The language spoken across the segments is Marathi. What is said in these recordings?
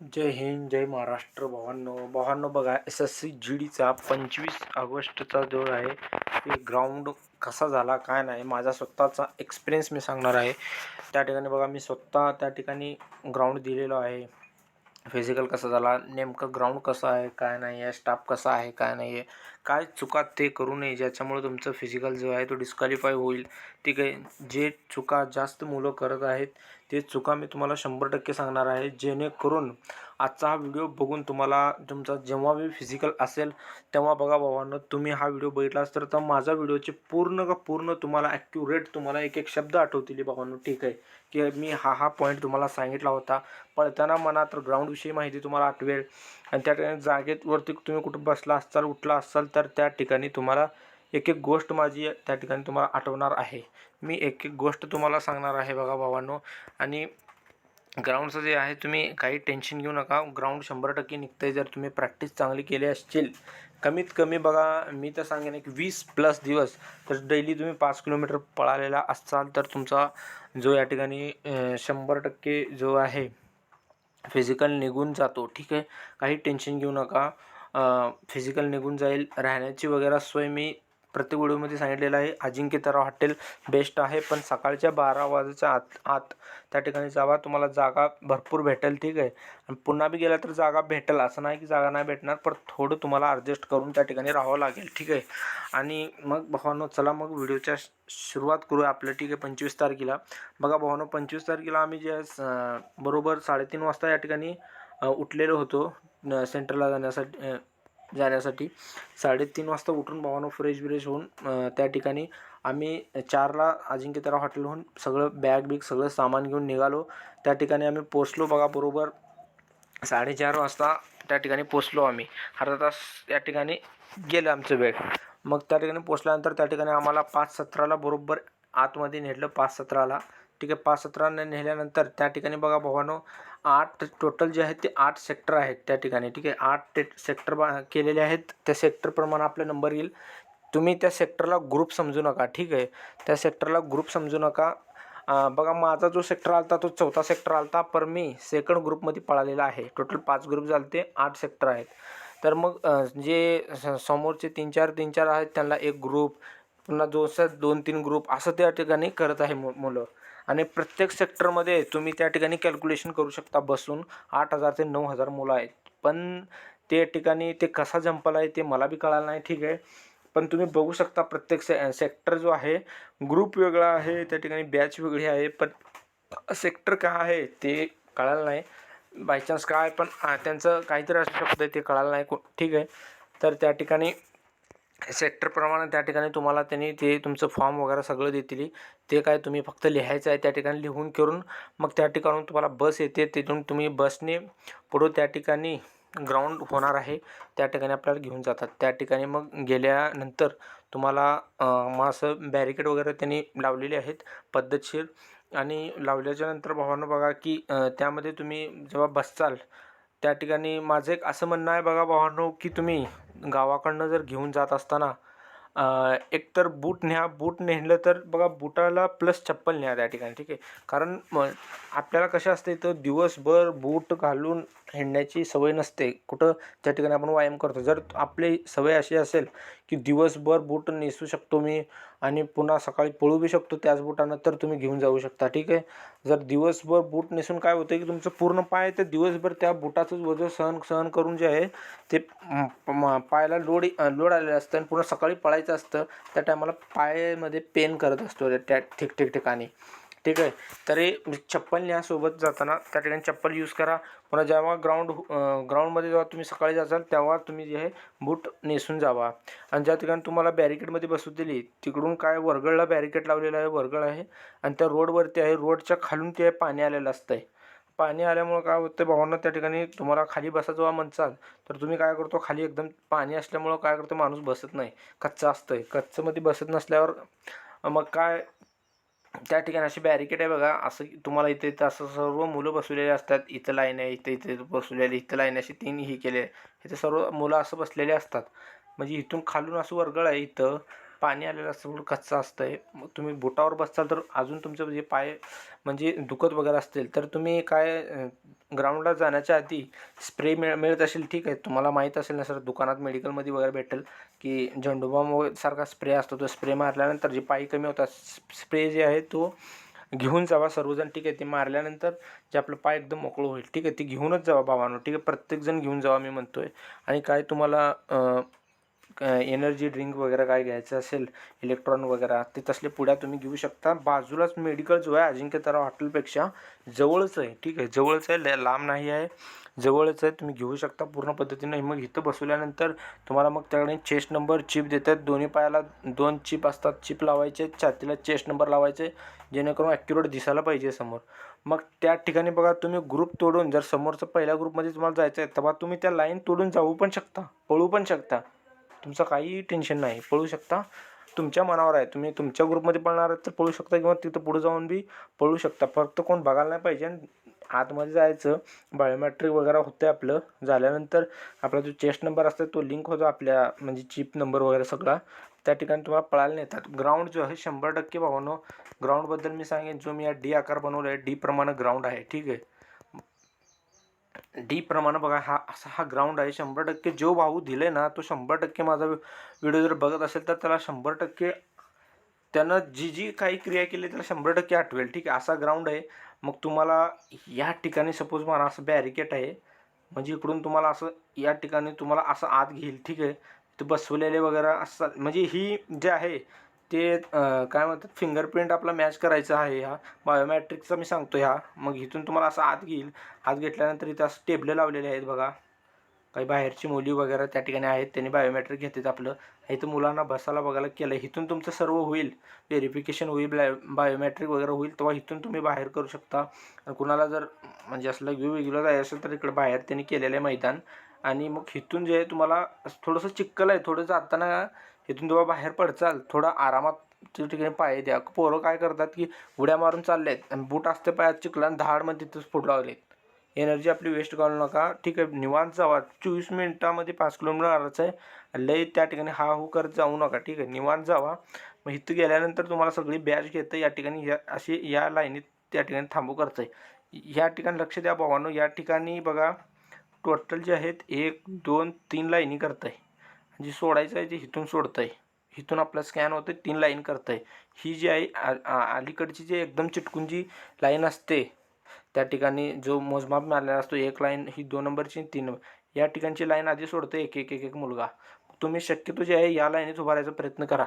जय हिंद जय महाराष्ट्र. भावांनो भावांनो बघा एस एस सी जी डीचा पंचवीस ऑगस्टचा जो आहे. ते ग्राउंड कसा झाला काय नाही माझा स्वतःचा एक्सपिरियन्स मी सांगणार आहे. त्या ठिकाणी बघा मी स्वतः त्या ठिकाणी ग्राउंड दिलेलो आहे. फिजिकल कसा झाला नेमकं ग्राउंड कसं आहे काय नाही आहे स्टाफ कसा आहे काय नाही आहे काय चुका ते करू नये ज्याच्यामुळे तुमचं फिजिकल जो आहे तो डिस्क्वालिफाय होईल. ठीक आहे? जे चुका जास्त मुलं करत आहेत ते चुका मी तुम्हाला शंभर टक्के सांगणार आहे. जेणेकरून आजचा हा व्हिडिओ बघून तुम्हाला तुमचा जेव्हा मी फिजिकल असेल तेव्हा बघा भावांनो तुम्ही हा व्हिडिओ बघितलास तर तर माझा व्हिडिओचे पूर्ण का पूर्ण तुम्हाला ॲक्युरेट तुम्हाला एक एक शब्द आठवतील भावांनो. ठीक आहे? की मी हा हा पॉईंट तुम्हाला सांगितला होता. पळताना म्हणा तर ग्राउंडविषयी माहिती तुम्हाला आठवेल. आणि त्या ठिकाणी जागेवरती तुम्ही कुठं बसला असाल उठला असाल तर त्या ठिकाणी तुम्हाला एक एक गोष्ट माझी त्या ठिकाणी तुम्हाला आठवणार आहे. मी एक एक गोष्ट तुम्हाला सांगणार आहे बघा भावांनो. आणि ग्राउंडचं जे आहे तुम्ही काही टेन्शन घेऊ नका. ग्राउंड शंभर टक्के निघतं आहे जर तुम्ही प्रॅक्टिस चांगली केली असतील कमीत कमी बघा मी तर सांगेन एक वीस प्लस दिवस. तर डेली तुम्ही पाच किलोमीटर पळालेला असाल तर तुमचा जो या ठिकाणी शंभर टक्के जो आहे फिजिकल निघून जातो. ठीक आहे? काही टेन्शन घेऊ नका. फिजिकल निघून जाईल. राहण्याची वगैरे सोय मी प्रत्येक व्हिडिओमध्ये सांगितलेलं आहे अजिंक्य तराव हॉटेल बेस्ट आहे पण सकाळच्या बारा वाजेच्या आत आत त्या ठिकाणी जावा तुम्हाला जागा भरपूर भेटेल ठीक आहे? आणि पुन्हा बी गेला तर जागा भेटेल असं नाही की जागा नाही भेटणार पण थोडं तुम्हाला ॲडजस्ट करून त्या ठिकाणी राहावं लागेल ठीक आहे? आणि मग भावानो चला मग व्हिडिओच्या सुरुवात करूया आपल्या ठीक आहे? पंचवीस तारखेला. बघा भावानो पंचवीस तारखेला आम्ही जे बरोबर साडेतीन वाजता या ठिकाणी उठलेलो होतो सेंटरला जाण्यासाठी जाण्यासाठी. साडेतीन वाजता उठून भावानं फ्रेश ब्रेश होऊन त्या ठिकाणी आम्ही चारला अजिंक्यतारा हॉटेलहून सगळं बॅग बिग सगळं सामान घेऊन निघालो. त्या ठिकाणी आम्ही पोचलो बघा बरोबर. साडेचार वाजता त्या ठिकाणी पोचलो आम्ही. अर्धा तास त्या ठिकाणी गेलं आमचं वेळ. मग त्या ठिकाणी पोचल्यानंतर त्या ठिकाणी आम्हाला पाच सतराला बरोबर आतमध्ये नेलं पाच सतराला. ठीक आहे. पाच सतराने नेल्यानंतर त्या ठिकाणी बघा भावानो आठ टोटल जे आहेत ते आठ सेक्टर आहेत त्या ठिकाणी. ठीक आहे. आठ ते सेक्टर बा केलेले आहेत. त्या सेक्टरप्रमाणे आपला नंबर येईल. तुम्ही त्या सेक्टरला ग्रुप समजू नका. ठीक आहे. त्या सेक्टरला ग्रुप समजू नका. बघा माझा जो सेक्टर आलता तो चौथा सेक्टर आलता पर मी सेकंड ग्रुपमध्ये पळालेला आहे. टोटल पाच ग्रुप झालते आठ सेक्टर आहेत. तर मग जे स- समोरचे तीन चार तीन चार आहेत त्यांना एक ग्रुप पुन्हा दोन दोन तीन ग्रुप असं त्या ठिकाणी करत आहे मु मुलं. आणि प्रत्येक सेक्टरमध्ये तुम्ही त्या ठिकाणी कॅल्क्युलेशन करू शकता बसून आठ हजार ते नऊ हजार मुलं आहेत. पण ते ठिकाणी ते कसा जंपला आहे ते मला बी कळालं नाही ठीक आहे. पण तुम्ही बघू शकता प्रत्येक से सेक्टर जो आहे ग्रुप वेगळा आहे त्या ठिकाणी बॅच वेगळी आहे पण सेक्टर काय आहे ते कळालं नाही. बायचान्स काय पण त्यांचं काहीतरी असू शकतं ते कळालं नाही. को- ठीक आहे. तर त्या ठिकाणी सेक्टरप्रमाणे त्या ठिकाणी तुम्हाला त्यांनी ते तुमचं फॉर्म वगैरे सगळं देतील. ते काय तुम्ही फक्त लिहायचं आहे त्या ठिकाणी लिहून करून मग त्या ठिकाणून तुम्हाला बस येते. तिथून तुम्ही बसने पुढं त्या ठिकाणी ग्राउंड होणार आहे. त्या ठिकाणी आपल्याला घेऊन जातात. त्या ठिकाणी मग गेल्यानंतर तुम्हाला अं, मग असं बॅरिकेड वगैरे त्यांनी लावलेले आहेत पद्धतशीर. आणि लावल्याच्या नंतर बघा की त्यामध्ये तुम्ही जेव्हा बसचाल त्या ठिकाणी माझं एक असं म्हणणं आहे बघा भावांनो की तुम्ही गावाकडनं जर घेऊन जात असताना एकतर एक तर बूट न्या बूट नेलं तर बघा बुटाला प्लस चप्पल न्या त्या ठिकाणी ठीक आहे? कारण म आपल्याला कसं असते तर दिवसभर बूट घालून हिंडण्याची सवय नसते. कुठं त्या ठिकाणी आपण व्यायाम करतो. जर आपली सवय अशी असेल की दिवसभर बूट नेसू शकतो मी आणि पुन्हा सकाळी पळू बी शकतो त्याच बुटानं तर तुम्ही घेऊन जाऊ शकता ठीक आहे? जर दिवसभर बूट नेसून काय होतं की तुमचं पूर्ण पाय ते दिवसभर त्या बुटाचंच वजन सहन सहन करून जे आहे ते पायाला लोड लोड आलेलं असतं आणि पुन्हा सकाळी पळायचं असतं त्या टायमाला पायामध्ये पेन करत असतो त्या ठीक ठीक ठिकाणी ठीक आहे? तरी म्हणजे चप्पल न्यासोबत जाताना त्या ठिकाणी चप्पल यूज करा. पुन्हा जेव्हा ग्राउंड ग्राउंडमध्ये जेव्हा तुम्ही सकाळी जाचाल तेव्हा तुम्ही जे आहे बूट नेसून जावा. आणि ज्या ठिकाणी तुम्हाला बॅरिकेडमध्ये बसू दिली तिकडून काय वरगळला बॅरिकेड लावलेलं आहे वरगळ आहे आणि त्या रोडवरती आहे रोडच्या खालून ते पाणी आलेलं असतं आहे पाणी आल्यामुळं काय होतं भावांना त्या ठिकाणी तुम्हाला खाली बसा जेव्हा म्हणचाल तर तुम्ही काय करतो खाली एकदम पाणी असल्यामुळं काय करतो माणूस बसत नाही. कच्चं असतं आहे कच्चंमध्ये बसत नसल्यावर मग काय त्या ठिकाणी अशी बॅरिकेड आहे बघा. असं तुम्हाला इथे इथं असं सर्व मुलं बसवलेले असतात. इथं लाईन आहे इथं इथे बसवलेले इथं लाईन अशी तीन ही केले. इथे सर्व मुलं असं बसलेले असतात. म्हणजे इथून खालून असं वर्गळ आहे इथं. पाणी आलेलं असतं कच्चा असतं आहे मग तुम्ही बोटावर बसताल तर अजून तुमचं जे पाय म्हणजे दुखत वगैरे असतील तर तुम्ही काय ग्राउंडला जाण्याच्या आधी स्प्रे मिळ मिळत असेल ठीक आहे. तुम्हाला माहीत असेल ना सर दुकानात मेडिकलमध्ये वगैरे भेटेल की झेंडूबाम वगैरे सारखा स्प्रे असतो तो स्प्रे मारल्यानंतर जे पाय कमी होतात स्प्रे जे आहे तो घेऊन जावा सर्वजण ठीक आहे. ते मारल्यानंतर जे आपलं पाय एकदम मोकळं होईल ठीक आहे. ते घेऊनच जावा भावानो ठीक आहे. प्रत्येकजण घेऊन जावा मी म्हणतो आहे आणि काय तुम्हाला एनर्जी ड्रिंक वगैरे काय घ्यायचं असेल इलेक्ट्रॉन वगैरे ते तसले पुड्या तुम्ही घेऊ शकता. बाजूलाच मेडिकल जो आहे अजिंक्यतारा हॉटेलपेक्षा जवळच आहे ठीक आहे? जवळच आहे लांब नाही आहे. जवळच आहे तुम्ही घेऊ शकता पूर्ण पद्धतीनं. मग इथं बसवल्यानंतर तुम्हाला मग त्याकडे चेस्ट नंबर चिप देतात. दोन्ही पायाला दोन चिप असतात. चिप लावायचे छातीला चेस्ट नंबर लावायचे जेणेकरून ॲक्युरेट दिसायला पाहिजे समोर. मग त्या ठिकाणी बघा तुम्ही ग्रुप तोडून जर समोरचं पहिल्या ग्रुपमध्ये तुम्हाला जायचं आहे तेव्हा तुम्ही त्या लाईन तोडून जाऊ पण शकता पळू पण शकता. तुमचं काही टेन्शन नाही. पळू शकता. तुमच्या मनावर आहे. तुम्ही तुमच्या ग्रुपमध्ये पळणार आहेत तर पळू शकता किंवा तिथं पुढे जाऊन बी पळू शकता. फक्त कोण बघायला नाही पाहिजे. आतमध्ये जायचं बायोमॅट्रिक वगैरे होतं आपलं. झाल्यानंतर आपला जो चेस्ट नंबर असतो तो लिंक होतो आपल्या म्हणजे चिप नंबर वगैरे सगळा. त्या ठिकाणी तुम्हाला पळायला नेतात. ग्राउंड जो आहे शंभर टक्के भावानो ग्राउंडबद्दल मी सांगेन. जो मी या डी आकार बनवला आहे डी प्रमाणे ग्राउंड आहे. ठीक आहे? डी प्रमाणे बघा हा असा हा ग्राउंड आहे. शंभर टक्के जो भाऊ दिले ना तो शंभर टक्के माझा व्हिडिओ जर बघत असेल तर त्याला शंभर टक्के त्यानं जी जी काही क्रिया केली त्याला शंभर टक्के आठवेल. ठीक आहे असा ग्राउंड आहे. मग तुम्हाला या ठिकाणी सपोज मला असं बॅरिकेट आहे. म्हणजे इकडून तुम्हाला असं या ठिकाणी तुम्हाला असं आत घेईल. ठीक आहे ते बसवलेले वगैरे असं म्हणजे ही जे आहे ते काय म्हणतात फिंगरप्रिंट आपला मॅच करायचा आहे ह्या बायोमॅट्रिकचा मी सांगतो ह्या. मग इथून तुम्हाला असं आत घेईल. आत घेतल्यानंतर इथं असं टेबलं लावलेले आहेत बघा. काही बाहेरची मुली वगैरे त्या ठिकाणी आहेत. त्यांनी बायोमॅट्रिक घेतात आपलं. इथं मुलांना बसायला बघायला केलं इथून तुमचं सर्व होईल. व्हेरिफिकेशन होईल बायो बायोमॅट्रिक वगैरे होईल. तेव्हा इथून तुम्ही बाहेर करू शकता. कुणाला जर म्हणजे असलं वेगवेगळं जायचं असेल तर इकडे बाहेर त्यांनी केलेलं आहे मैदान. आणि मग इथून जे आहे तुम्हाला थोडंसं चिक्कल आहे. थोडं जाताना इथून तुम्हाला बाहेर पडचाल थोडं आरामात त्या ठिकाणी पाय द्या. पोरं काय करतात की उड्या मारून चालले आहेत आणि बूट असते पायात चिखला आणि धाडमध्ये तिथंच फुट लावलेत एनर्जी आपली वेस्ट घालू नका. ठीक आहे निवांत जावा. चोवीस मिनटामध्ये पाच किलोमीटर आरायचं आहे. लय त्या ठिकाणी हा हू करत जाऊ नका. ठीक आहे निवांत जावा. मग इथं गेल्यानंतर तुम्हाला सगळी बॅच घेतं. या ठिकाणी या अशी या लाईनीत त्या ठिकाणी थांबू करतं आहे या ठिकाणी लक्ष द्या भावानो. या ठिकाणी बघा टोटल जे आहेत एक दोन तीन लाईनी करत आहे जी सोडायचं आहे ते इथून सोडतं आहे इथून आपलं स्कॅन होतं तीन लाईन करतं आहे ही जी आहे अलीकडची जी एकदम चिटकून जी लाईन असते त्या ठिकाणी जो मोजमाप मिळालेला असतो एक लाईन ही दोन नंबरची तीन नंबर या ठिकाणची लाईन आधी सोडतं एक एक एक एक मुलगा. तुम्ही शक्यतो जे आहे या लाईनीत उभारायचा प्रयत्न करा.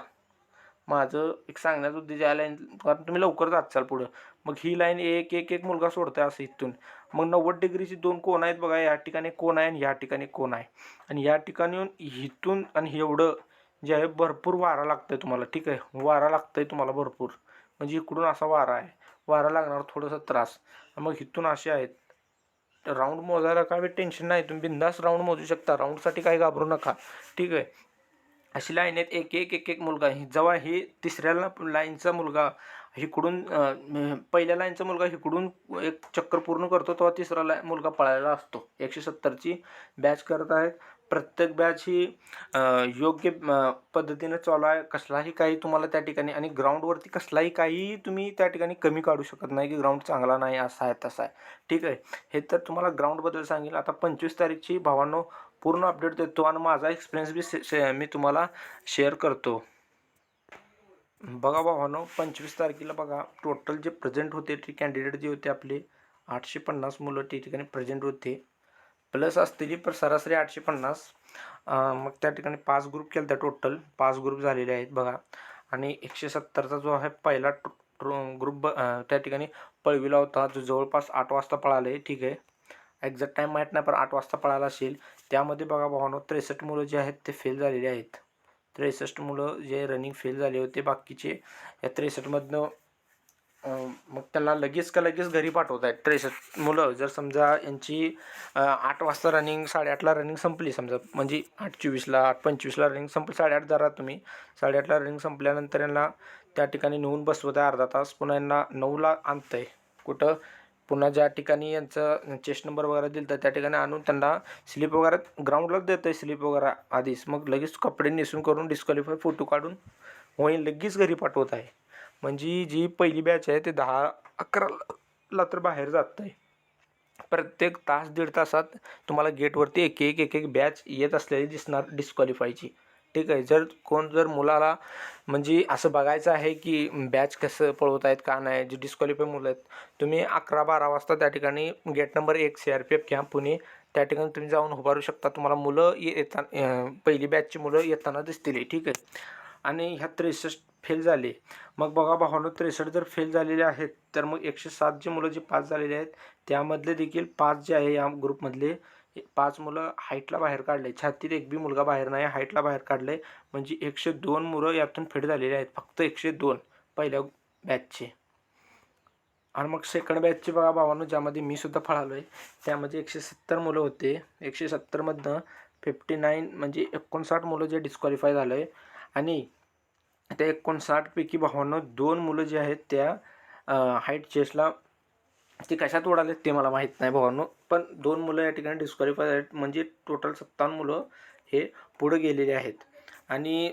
माझं एक सांगण्याचं उद्देश या लाईन कारण तुम्ही लवकर जात चाल पुढं. मग ही लाईन एक एक एक मुलगा सोडतो आहे असं इथून. मग नव्वद डिग्रीची दोन कोण आहेत बघा या ठिकाणी कोण आहे आणि या ठिकाणी कोण आहे. आणि या ठिकाणी येऊन इथून आणि एवढं जे आहे भरपूर वारा लागतं आहे तुम्हाला ठीक आहे? वारा लागतं आहे तुम्हाला भरपूर. म्हणजे इकडून असा वारा आहे. वारा लागणार थोडासा त्रास. मग इथून असे आहेत. राऊंड मोजायला काय टेन्शन नाही तुम्ही बिंदास राऊंड मोजू शकता. राऊंडसाठी काही घाबरू नका. ठीक आहे? अशी लाईन आहेत. एक एक एक एक मुलगा. जेव्हा ही तिसऱ्या लाईनचा मुलगा. इकडून पहिल्या लाईनचा मुलगा हिकडून एक चक्कर पूर्ण करतो तेव्हा तिसरा लाय मुलगा पळायला असतो. एकशे सत्तरची बॅच करत आहेत. प्रत्येक बॅच ही योग्य पद्धतीनं चालू आहे. कसलाही काही तुम्हाला त्या ठिकाणी आणि ग्राउंडवरती कसलाही काही तुम्ही त्या ठिकाणी कमी काढू शकत नाही की ग्राउंड चांगला नाही असा आहे तसा आहे. ठीक आहे. हे तर तुम्हाला ग्राउंडबद्दल सांगेल. आता पंचवीस तारीखची भावांनो पूर्ण अपडेट देतो आणि माझा एक्सपिरियन्स बी मी तुम्हाला शेअर करतो. बघा भावानो पंचवीस तारखेला बघा टोटल जे प्रेझेंट होते ते कॅन्डिडेट जे होते आपले आठशे पन्नास मुलं त्या ठिकाणी प्रेझेंट होते. प्लस असतील पण सरासरी आठशे पन्नास. मग त्या ठिकाणी पाच ग्रुप केला त्या टोटल पाच ग्रुप झालेले आहेत बघा. आणि एकशे सत्तरचा जो आहे पहिला ग्रुप त्या ठिकाणी पळविला होता. जो जवळपास आठ वाजता पळाला आहे ठीक आहे. एक्झॅक्ट टाईम माहीत नाही पण आठ वाजता पळाला असेल. त्यामध्ये बघा भावानो त्रेसष्ट मुलं जे आहेत ते फेल झालेले आहेत. त्रेसष्ट मुलं जे रनिंग फेल झाले होते बाकीचे या त्रेसष्टमधनं मग त्यांना लगेच का लगेच घरी पाठवत आहेत. त्रेसष्ट मुलं जर समजा यांची आठ वाजता रनिंग साडेआठला रनिंग संपली समजा म्हणजे आठ चोवीसला आठ पंचवीसला रनिंग संपली साडेआठ जरा तुम्ही. साडेआठला रनिंग संपल्यानंतर यांना त्या ठिकाणी नेऊन बसवत आहे अर्धा तास. पुन्हा यांना नऊला आणतं आहे कुठं? पुन्हा ज्या ठिकाणी यांचं चेस्ट नंबर वगैरे दिलं तर त्या ठिकाणी आणून त्यांना स्लिप वगैरे ग्राउंडलाच देतं आहे स्लिप वगैरे आधीच. मग लगेच कपडे नेसून करून डिस्क्वालिफाय फोटो काढून वही लगेच घरी पाठवत आहे. म्हणजे जी पहिली बॅच आहे ते दहा अकराला तर बाहेर जात आहे प्रत्येक तास दीड तासात तुम्हाला गेटवरती एक एक एक एक बॅच येत असलेली दिसणार डिस्क्वालिफायची ठीक आहे. जर कोण जर मुलाला म्हणजे असं बघायचं आहे की बॅच कसं पळवत आहेत का नाही जे डिस्क्वालिफाय मुलं आहेत तुम्ही अकरा बारा वाजता त्या ठिकाणी गेट नंबर एक C R P F camp Pune त्या ठिकाणी तुम्ही जाऊन उभारू शकता. तुम्हाला मुलं येता पहिली बॅचची मुलं येताना दिसतील ठीक आहे. आणि ह्या त्रेसष्ट फेल झाले. मग बघा भावानं त्रेसष्ट जर फेल झालेले आहेत तर मग एकशे सात जे मुलं जे पास झालेले आहेत त्यामधले देखील पाच जे आहे या ग्रुपमधले पाच मुलं हाईटला बाहेर काढले. छातीत एक बी मुलगा बाहेर नाही हाईटला बाहेर काढले. म्हणजे एकशे दोन मुलं यातून फेड झालेले आहेत. फक्त एकशे दोन पहिल्या बॅचचे आणि मग सेकंड बॅचचे बघा भावानो ज्यामध्ये मी सुद्धा फळालो आहे त्यामध्ये एकशे सत्तर मुलं होते. एकशे सत्तरमधनं फिफ्टी नाईन म्हणजे एकोणसाठ मुलं जे डिस्क्वालिफाय झालं आहे आणि त्या एकोणसाठपैकी भावांनो दोन मुलं जे आहेत त्या हाईट चेस्टला ते कशात उडाले ते मला माहीत नाही भावांनो. पण दोन मुलं या ठिकाणी डिस्क्वालिफाय आहेत. म्हणजे टोटल सत्तावन्न मुलं हे पुढे गेलेले आहेत. आणि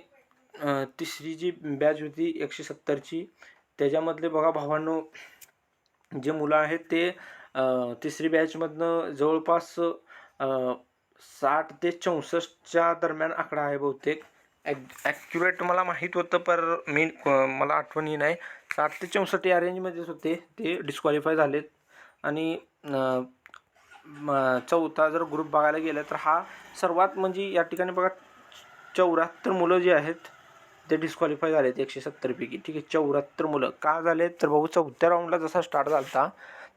तिसरी जी बॅच होती एकशे सत्तरची त्याच्यामधले बघा भावांनो जे मुलं आहेत ते तिसरी बॅचमधनं जवळपास साठ ते चौसष्टच्या दरम्यान आकडा आहे बहुतेक. ॲक ॲक्युरेट मला माहीत होतं पर मी मला आठवणी नाही. साठ ते चौसष्ट या रेंजमध्येच होते. ते डिस्क्वालिफाय झालेत. आणि चौथा जर ग्रुप बघायला गेलं तर हा सर्वात म्हणजे या ठिकाणी बघा चौऱ्याहत्तर मुलं जी आहेत ते डिस्क्वालिफाय झालेत एकशे सत्तरपैकी ठीक आहे चौऱ्याहत्तर मुलं. का झाले? तर भाऊ चौथ्या राऊंडला जसा स्टार्ट झाला होता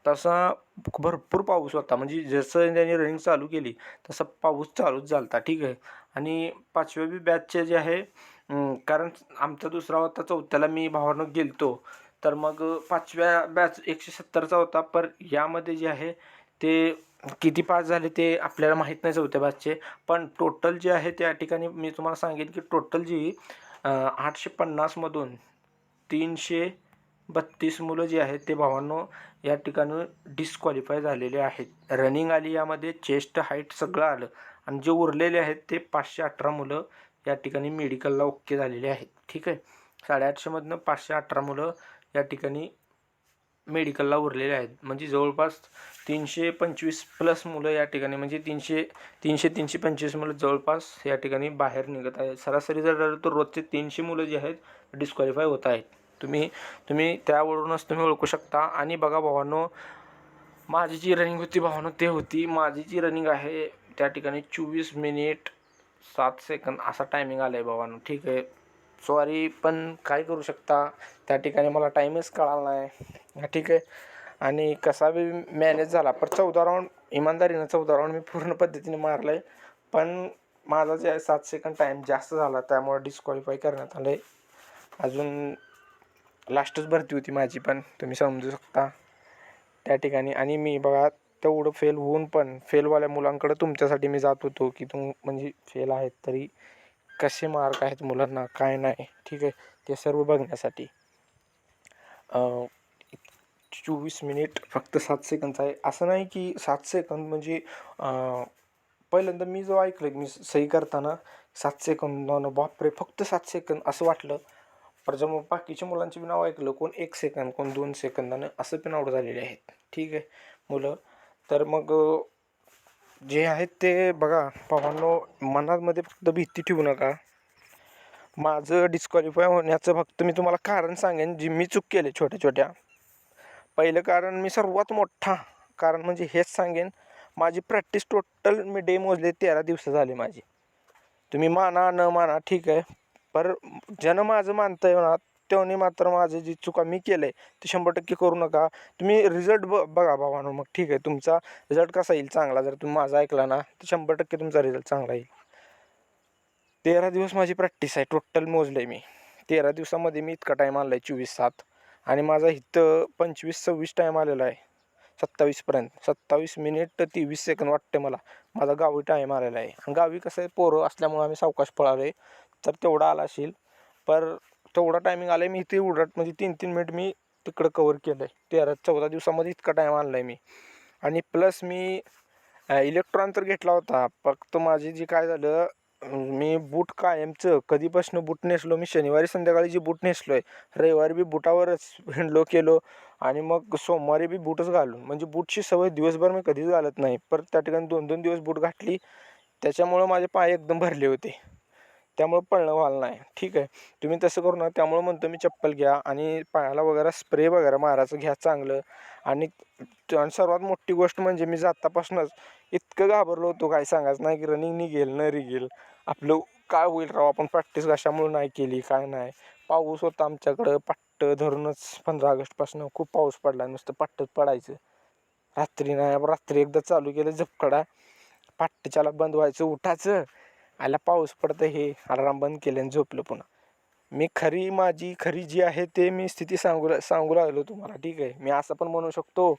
तसा भरपूर पाऊस होता. म्हणजे जसं त्यांनी रनिंग चालू केली तसा पाऊस चालूच झाला होता ठीक आहे? आणि पाचव्या बी बॅचचे जे आहे कारण आमचा दुसरा होता चौथ्याला मी भावानं गेलतो. तर मग पाचव्या बॅच एकशे सत्तरचा होता. पर यामध्ये जे आहे ते किती पास झाले ते आपल्याला माहीत नाही चौथ्या बॅचचे पण टोटल जे आहे त्या ठिकाणी मी तुम्हाला सांगेन की टोटल जी आठशे पन्नासमधून तीनशे बत्तीस मुलं जी आहेत ते भावांनो या ठिकाणी डिस्क्वालिफाय झालेले आहेत. रनिंग आली यामध्ये चेस्ट हाईट सगळं आलं. आणि जे उरलेले आहेत ते पाचशे अठरा मुलं या ठिकाणी मेडिकलला ओके झालेले आहेत. ठीक आहे? साडेआठशेमधनं पाचशे अठरा मुलं या ठिकाणी मेडिकलला उरलेले आहेत. म्हणजे जवळपास तीनशे पंचवीस प्लस मुलं या ठिकाणी म्हणजे तीनशे तीनशे तीनशे पंचवीस मुलं जवळपास या ठिकाणी बाहेर निघत आहेत. सरासरी जर झालं तर रोजचे तीनशे मुलं जी आहेत डिस्क्वालिफाय होत आहेत. तुम्ही तुम्ही त्यावरूनच तुम्ही ओळखू शकता. आणि बघा भावानो माझी जी रनिंग होती भावानो ते होती. माझी जी रनिंग आहे त्या ठिकाणी चोवीस मिनिट सात सेकंद असा टायमिंग आला आहे भावानो. ठीक आहे? सॉरी पण काय करू शकता? त्या ठिकाणी मला टाईमच कळाला नाही. ठीक आहे. आणि कसा बी मॅनेज झाला. पण चौदा राऊंड इमानदारीनं चौदा राऊंड मी पूर्ण पद्धतीने मारलं आहे पण माझा जे आहे सात सेकंड टाईम जास्त झाला. त्यामुळे डिस्क्वालिफाय करण्यात आलं आहे अजून लास्टच भरती होती माझी पण. तुम्ही समजू शकता. त्या ठिकाणी. आणि मी बघा तेवढं फेल होऊन पण फेलवाल्या मुलांकडं तुमच्यासाठी मी जात होतो की तुम म्हणजे फेल आहेत तरी. कसे मार्क आहेत मुलांना काय नाही ठीक आहे ते सर्व बघण्यासाठी. चोवीस मिनिट फक्त सात सेकंदचा आहे. असं नाही की सात सेकंद म्हणजे पहिल्यांदा मी जो ऐकलं मी सही करताना सात सेकंद बापरे फक्त सात सेकंद असं वाटलं. पण जेव्हा बाकीच्या मुलांचे बी नाव ऐकलं कोण एक सेकंद कोण दोन सेकंदानं असं पण आवड झालेले आहेत. ठीक आहे मुलं. तर मग जे आहेत ते बघा भावांनो मनामध्ये फक्त भीती ठेवू नका. माझं डिस्क्वालिफाय होण्याचं फक्त मी तुम्हाला कारण सांगेन जी मी चूक केले छोट्या छोट्या. पहिलं कारण मी सर्वात मोठा कारण म्हणजे हेच सांगेन माझी प्रॅक्टिस टोटल मी डे मोजले तेरा दिवस झाले माझी. तुम्ही माना न माना ठीक आहे. पर ज्यानं माझं मानतं आहे ना तेव्हा मात्र माझं जी चुका मी केलं आहे ते शंभर टक्के करू नका. तुम्ही रिझल्ट ब बघा भावानो मग ठीक आहे. तुमचा रिझल्ट कसा येईल चांगला? जर तुम्ही माझा ऐकला ना तर शंभर टक्के तुमचा रिझल्ट चांगला येईल. तेरा दिवस माझी प्रॅक्टिस आहे. टोटल मोजलं आहे मी. तेरा दिवसामध्ये मी इतका टाईम आला आहे चोवीस सात आणि माझा इथं पंचवीस सव्वीस टाईम आलेला आहे. सत्तावीसपर्यंत सत्तावीस मिनिट तेवीस सेकंद वाटते मला. माझा गावी टाईम आलेला आहे. आणि गावी कसं आहे पोरं असल्यामुळं आम्ही सावकाश पळालो आहे तर तेवढा आला असेल. पर तेवढा टायमिंग आला आहे मी इथे उडत म्हणजे तीन तीन मिनिट मी तिकडं कवर केलं आहे तेरा चौदा दिवसामध्ये इतका टाईम आणला आहे मी. आणि प्लस मी इलेक्ट्रॉन तर घेतला होता. फक्त माझी जी काय झालं मी बूट कायमचं कधीपासून बूट नेसलो मी शनिवारी संध्याकाळी जी बूट नेसलो आहे रविवारी बी बुटावरच हिंडलो केलो आणि मग सोमवारी बी बूटच घालून. म्हणजे बूटची सवय दिवसभर मी कधीच घालत नाही. परत त्या ठिकाणी दोन दोन दिवस बूट घातली. त्याच्यामुळं माझे पाय एकदम भरले होते. त्यामुळं पळणं व्हायला नाही. ठीक आहे. तुम्ही तसं करू नका. त्यामुळं म्हणतो मी चप्पल घ्या आणि पायाला वगैरे स्प्रे वगैरे मारायचं घ्या चांगलं. आणि आणि सर्वात मोठी गोष्ट म्हणजे मी जातापासूनच इतकं घाबरलो होतो काय सांगायचं नाही की रनिंग निघेल न निघेल. आपलं काय होईल राव? आपण प्रॅक्टिस कशामुळे नाही केली काय नाही. पाऊस होता आमच्याकडं पट्ट धरूनच पंधरा ऑगस्टपासून खूप पाऊस पडला. नुसतं पट्टच पडायचं. रात्री नाही रात्री एकदा चालू केलं झपकडा पाट्टच्याला बंद व्हायचं उठायचं. आला पाऊस पडतं हे अलाराम बंद केले आणि झोपलं पुन्हा. मी खरी माझी खरी जी आहे ते मी स्थिती सांगू सांगू लागलो तुम्हाला ठीक आहे? मी असं पण म्हणू शकतो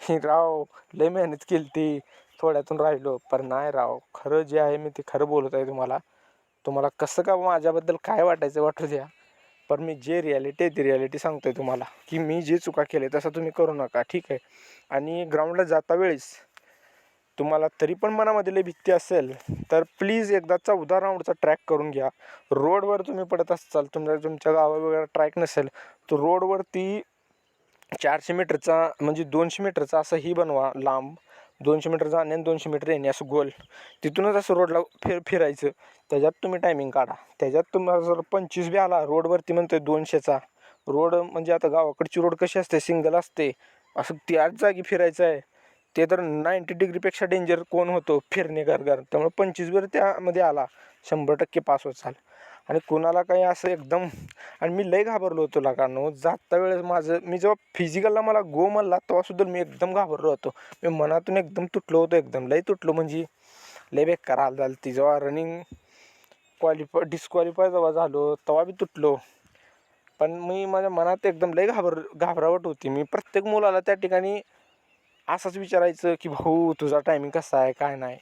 ही राव लय मेहनत केली ती थोड्यातून राहिलो. पण नाही राव खरं जे आहे मी ते खरं बोलत आहे तुम्हाला. तुम्हाला कसं का माझ्याबद्दल काय वाटायचं वाटू द्या. पण मी जे रियालिटी आहे ती रियालिटी सांगतोय तुम्हाला की मी जे चुका केले तसं तुम्ही करू नका ठीक आहे? आणि ग्राउंडला जाता वेळेस तुम्हाला तरी पण मनामध्ये लई भीती असेल तर प्लीज एकदा चौदा राऊंडचा ट्रॅक करून घ्या. रोडवर तुम्ही पडत असाल तुमच्या तुमच्या गावा वगैरे ट्रॅक नसेल तर रोडवरती चारशे मीटरचा म्हणजे दोनशे मीटरचा असं ही बनवा लांब. दोनशे मीटर जाणे आणि दोनशे मीटर येणे असं गोल. तिथूनच असं रोडला फिर फिरायचं. त्याच्यात तुम्ही टायमिंग काढा. त्याच्यात तुम्हाला जर पंचवीस बी आला रोडवरती म्हणतो आहे दोनशेचा. रोड म्हणजे आता गावाकडची रोड कशी असते? सिंगल असते. असं त्याच जागी फिरायचं आहे ते तर नाईंटी डिग्रीपेक्षा डेंजर कोण होतो? फिरणे गरगर त्यामुळे पंचवीसवर त्यामध्ये आला. शंभर टक्के पास होत झाला. आणि कुणाला काही असं एकदम आणि मी लय घाबरलो होतो लागानो जाता वेळेस माझं मी जेव्हा फिजिकलला मला गो म्हणला तेव्हासुद्धा मी एकदम घाबरलो होतो. मी मनातून एकदम तुटलो होतो एकदम. लय तुटलो म्हणजे लय बेकार हाल झालं ती जेव्हा रनिंग क्वालिफाय डिस्क्वालिफाय जेव्हा झालो तेव्हा बी तुटलो. पण मी माझ्या मनात एकदम लय घाबर घाबरावट होती. मी प्रत्येक मुलाला त्या ठिकाणी असंच विचारायचं की भाऊ तुझा टायमिंग कसा आहे? काय नाही?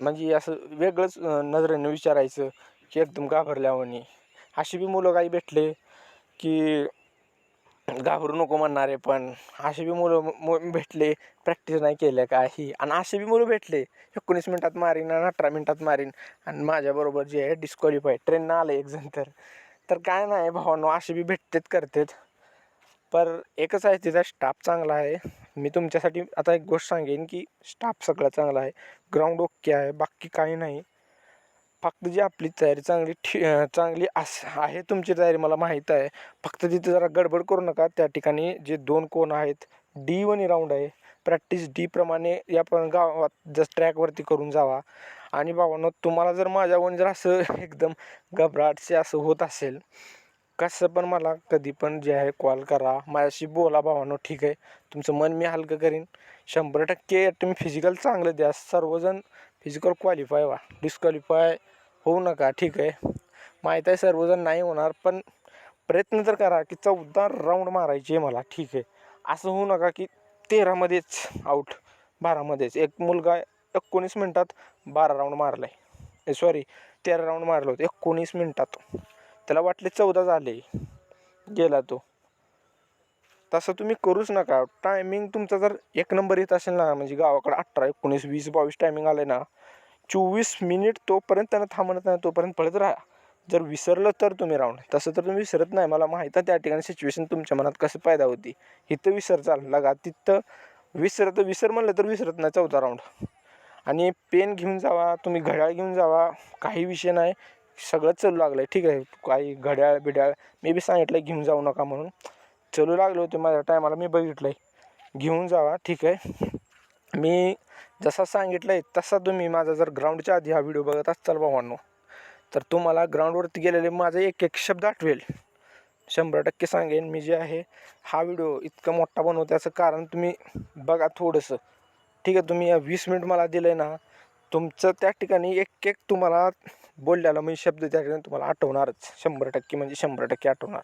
म्हणजे असं वेगळंच नजरेनं विचारायचं की एकदम घाबरल्यावानी अशी बी मुलं काही भेटले की घाबरू नको म्हणणारे पण. असे बी मुलं भेटले प्रॅक्टिस नाही केलं काही आणि असे बी मुलं भेटले एकोणीस मिनटात मारीन आणि अठरा मिनटात मारीन आणि माझ्याबरोबर जे आहे डिस्क्वालिफाय ट्रेननं आलं एक जण तर. तर काय नाही भावांनो असे बी भेटतेत करतात. पर एकच आहे तिचा स्टाफ चांगला आहे. मी तुमच्यासाठी आता एक गोष्ट सांगेन की स्टाफ सगळा चांगला आहे. ग्राउंड ओके आहे बाकी काही नाही. फक्त जी आपली तयारी चांगली ठी चांगली अस आहे तुमची तयारी मला माहीत आहे. फक्त तिथे जरा गडबड करू नका. त्या ठिकाणी जे दोन कोण आहेत डी वन राऊंड आहे. प्रॅक्टिस डी प्रमाणे या पण गावात जर ट्रॅकवरती करून जावा. आणि बाबांनो तुम्हाला जर माझ्यावर जर असं एकदम घबराटचे असं होत असेल कसं पण मला कधी पण जे आहे कॉल करा. माझ्याशी बोला भावानो ठीक आहे? तुमचं मन मी हलकं करीन. शंभर टक्के तुम्ही फिजिकल चांगलं द्या. सर्वजण फिजिकल क्वालिफाय व्हा. डिस्क्वालिफाय होऊ नका ठीक आहे? माहीत आहे सर्वजण नाही होणार पण प्रयत्न तर करा की चौदा राऊंड मारायचे आहे मला ठीक आहे? असं होऊ नका की तेरामध्येच आऊट बारामध्येच एक मुलगा एकोणीस मिनटात बारा राऊंड मारला आहे सॉरी तेरा राऊंड मारलं होतं. एकोणीस मिनटात. त्याला वाटले चौदा झाले. गेला तो. तसं तुम्ही करूच नका. टायमिंग तुमचा जर एक नंबर येत असेल ना म्हणजे गावाकडे अठरा एकोणीस वीस बावीस टायमिंग आलं ना चोवीस मिनिट तोपर्यंत त्यांना थांबत नाही तोपर्यंत पळत राहा. जर विसरलं तर तुम्ही राऊंड तसं तर तुम्ही विसरत नाही. मला माहीत आहे त्या ठिकाणी सिच्युएशन तुमच्या मनात कसं पैदा होती. इथं विसर चाल. लागा तिथं विसरत विसर म्हणलं तर विसरत नाही चौथा राऊंड आणि पेन घेऊन जावा तुम्ही घड्याळ घेऊन जावा काही विषय नाही. सगळं चालू लागलं आहे ठीक आहे काही घड्याळ बिड्याळ मी बी सांगितलं घेऊन जाऊ नका म्हणून. चालू लागले होते माझ्या टायमाला मी बघितलं आहे घेऊन जावा ठीक आहे. मी जसा सांगितलं आहे तसा तुम्ही माझा जर ग्राउंडच्या आधी हा व्हिडिओ बघत असाल भावांनो तर तुम्हाला ग्राउंडवरती गेलेले माझा एक एक शब्द आठवेल. शंभर टक्के सांगेन मी जे आहे हा व्हिडिओ इतका मोठा बनवत्याचं कारण तुम्ही बघा थोडंसं. ठीक आहे तुम्ही या वीस मिनिट मला दिलं आहे ना तुमचं त्या ठिकाणी एक एक तुम्हाला बोलल्याला मी शब्द त्या ठिकाणी तुम्हाला आठवणारच. शंभर टक्के म्हणजे शंभर टक्के आठवणार.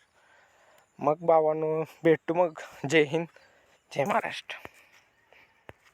मग बाबांनो भेटू मग. जय हिंद. जय महाराष्ट्र.